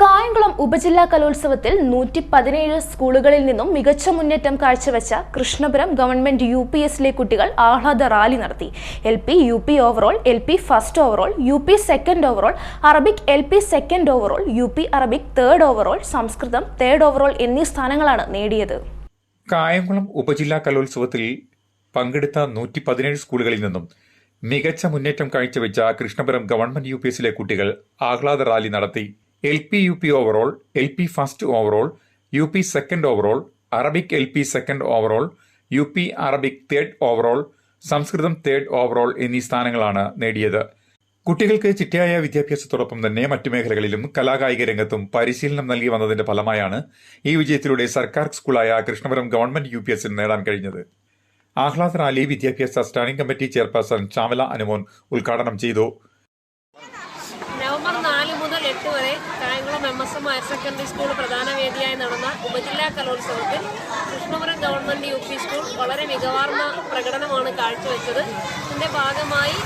കായംകുളം ഉപജില്ലാ കലോത്സവത്തിൽ നൂറ്റി പതിനേഴ് സ്കൂളുകളിൽ നിന്നും മികച്ച മുന്നേറ്റം കാഴ്ചവെച്ച കൃഷ്ണപുരം ഗവൺമെന്റ് യു പി എസിലെ കുട്ടികൾ ആഹ്ലാദ റാലി നടത്തി. L P U P overall L P first overall U P second overall Arabic L P second overall U P Arabic third overall Sanskrit third overall എന്നീ സ്ഥാനങ്ങളാണ് നേടിയത്. കായംകുളം ഉപജില്ലാ കലോത്സവത്തിൽ പങ്കെടുത്ത നൂറ്റി പതിനേഴ് സ്കൂളുകളിൽ നിന്നും മികച്ച മുന്നേറ്റം കാഴ്ചവെച്ച കൃഷ്ണപുരം ഗവൺമെന്റ് യു പി എസിലെ കുട്ടികൾ ആഹ്ലാദ റാലി നടത്തി. L P U P overall L P first overall U P second overall Arabic L P second overall U P Arabic third overall Sanskrit third overall എന്നീ സ്ഥാനങ്ങളാണ് നേടിയത്. കുട്ടികൾക്ക് ചിട്ടയായ വിദ്യാഭ്യാസത്തോടൊപ്പം തന്നെ മറ്റു മേഖലകളിലും കലാകായിക രംഗത്തും പരിശീലനം നൽകി വന്നതിന്റെ ഫലമായാണ് ഈ വിജയത്തിലൂടെ സർക്കാർ സ്കൂളായ കൃഷ്ണപുരം ഗവൺമെന്റ് യു പി നേടാൻ കഴിഞ്ഞത്. ആഹ്ലാദ് റാലി വിദ്യാഭ്യാസ standing committee chairperson Chamala Anumon ഉദ്ഘാടനം ചെയ്തു. M S M higher secondary school പ്രധാന വേദിയായി നടന്ന ഉപജില്ലാ കലോത്സവത്തിൽ Krishnapuram government U P school വളരെ മികവാർന്ന പ്രകടനമാണ് കാഴ്ചവെച്ചത്. ഇതിന്റെ ഭാഗമായി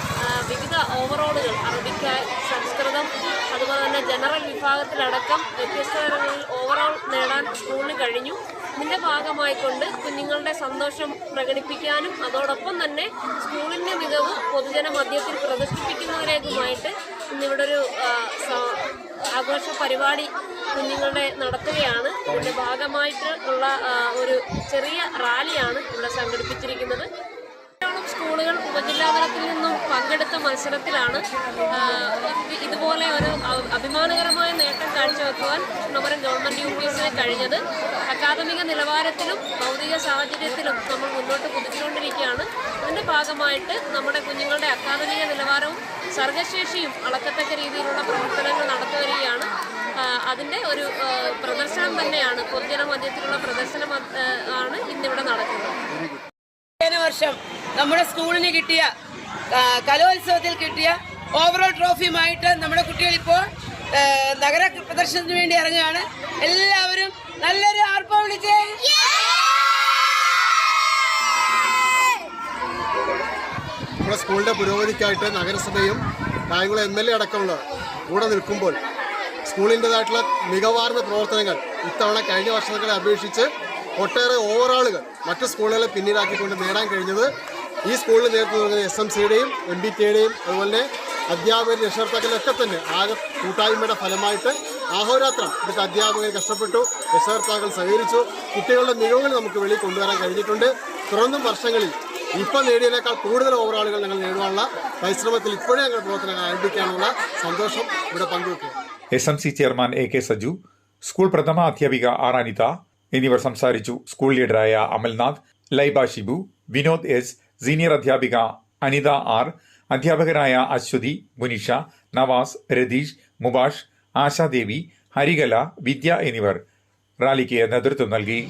വിവിധ ഓവറോളുകൾ അറബിക് സംസ്കൃതം അതുപോലെ തന്നെ ജനറൽ വിഭാഗത്തിലടക്കം വ്യത്യസ്ത തരങ്ങളിൽ ഓവറോൾ നേടാൻ സ്കൂളിന് കഴിഞ്ഞു. ഇതിന്റെ ഭാഗമായിക്കൊണ്ട് കുഞ്ഞുങ്ങളുടെ സന്തോഷം പ്രകടിപ്പിക്കാനും അതോടൊപ്പം തന്നെ സ്കൂളിന്റെ മികവ് പൊതുജന മധ്യത്തിൽ പ്രദർശിപ്പിക്കുന്നതിലേക്കുമായിട്ട് ഇന്നിവിടെ ഒരു ആഘോഷ പരിപാടി കുഞ്ഞുങ്ങളുടെ നടത്തുകയാണ്. ഇതിന്റെ ഭാഗമായിട്ട് ഉള്ള ഒരു ചെറിയ റാലിയാണ് ഇവിടെ സംഘടിപ്പിച്ചിരിക്കുന്നത്. സ്കൂളുകൾ ഉപജില്ലാതലത്തിൽ നിന്നും പങ്കെടുത്ത മത്സരത്തിലാണ് ഇതുപോലെ ഒരു അഭിമാനകരമായ നേട്ടം കാഴ്ചവെക്കുവാൻ കൃഷ്ണപുരം ഗവൺമെന്റ് യു പി എസിന് കഴിഞ്ഞത്. അക്കാദമിക നിലവാരത്തിലും ഭൗതിക സാഹചര്യത്തിലും നമ്മൾ മുന്നോട്ട് കുതിച്ചുകൊണ്ടിരിക്കുകയാണ്. അതിന്റെ ഭാഗമായിട്ട് നമ്മുടെ കുഞ്ഞുങ്ങളുടെ അക്കാദമിക നിലവാരവും സർഗശേഷിയും അളക്കത്തക്ക രീതിയിലുള്ള പ്രവർത്തനങ്ങൾ നടത്തുവരികയാണ്. അതിന്റെ ഒരു പ്രദർശനം തന്നെയാണ് പൊതുജന മധ്യത്തിലുള്ള പ്രദർശനം ആണ് ഇന്നിവിടെ നടക്കുന്നത്. വർഷം നമ്മുടെ സ്കൂളിന് കിട്ടിയ കലോത്സവത്തിൽ കിട്ടിയ ഓവറോൾ ട്രോഫിയുമായിട്ട് നമ്മുടെ കുട്ടികൾ ഇപ്പോൾ നഗര പ്രദർശനത്തിന് വേണ്ടി ഇറങ്ങുകയാണ്. എല്ലാവരും നല്ലൊരു ആർപ്പം വിളിച്ചേ. നമ്മുടെ സ്കൂളിന്റെ പുരോഗതിക്കായിട്ട് നഗരസഭയും കായംകുളം എം എൽ എ അടക്കമുള്ള കൂടെ നിൽക്കുമ്പോൾ സ്കൂളിന്റെതായിട്ടുള്ള മികവാർന്ന പ്രവർത്തനങ്ങൾ ഇത്തവണ കഴിഞ്ഞ വർഷങ്ങളെ അപേക്ഷിച്ച് ഒട്ടേറെ ഓവറാളുകൾ മറ്റ് സ്കൂളുകളെ പിന്നീടാക്കിക്കൊണ്ട് നേടാൻ കഴിഞ്ഞത് ഈ സ്കൂളിൽ നേതൃത്വം നൽകുന്ന എസ് എം സിയുടെയും എം ബി ടിയുടെയും അതുപോലെ അധ്യാപകർ രക്ഷകർത്താക്കളൊക്കെ തന്നെ ആകെ കൂട്ടായ്മയുടെ ഫലമായിട്ട് ആഹോരാത്രം ഇവിടുത്തെ അധ്യാപകർ കഷ്ടപ്പെട്ടു രക്ഷകർത്താക്കൾ സഹകരിച്ചു കുട്ടികളുടെ മികവുകൾ നമുക്ക് വെളിയിൽ കൊണ്ടുവരാൻ കഴിഞ്ഞിട്ടുണ്ട്. തുടർന്നും വർഷങ്ങളിൽ ഇപ്പം നേടിയതിനേക്കാൾ കൂടുതൽ ഓവറാളുകൾ ഞങ്ങൾ നേടുവാനുള്ള പരിശ്രമത്തിൽ ഇപ്പോഴേ ഞങ്ങൾ പ്രവർത്തനങ്ങൾ ആരംഭിക്കാനുള്ള സന്തോഷം ഇവിടെ പങ്കുവെക്കുക. S M C chairman A K Saju school പ്രഥമ അധ്യാപിക ആർ അനിത എന്നിവർ സംസാരിച്ചു. സ്കൂൾ ലീഡറായ അമൽനാഥ് ലൈബ ഷിബു വിനോദ് എസ് സീനിയർ അധ്യാപിക അനിത ആർ അധ്യാപകരായ അശ്വതി മുനിഷ നവാസ് രതീഷ് മുബാഷ് ആശാദേവി ഹരികല വിദ്യ എന്നിവർ റാലിക്ക് നേതൃത്വം നൽകി.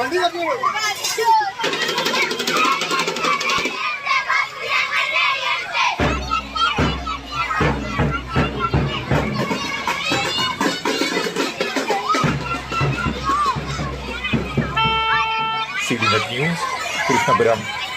അങ്ങോട്ട് C D net news Krishnapuram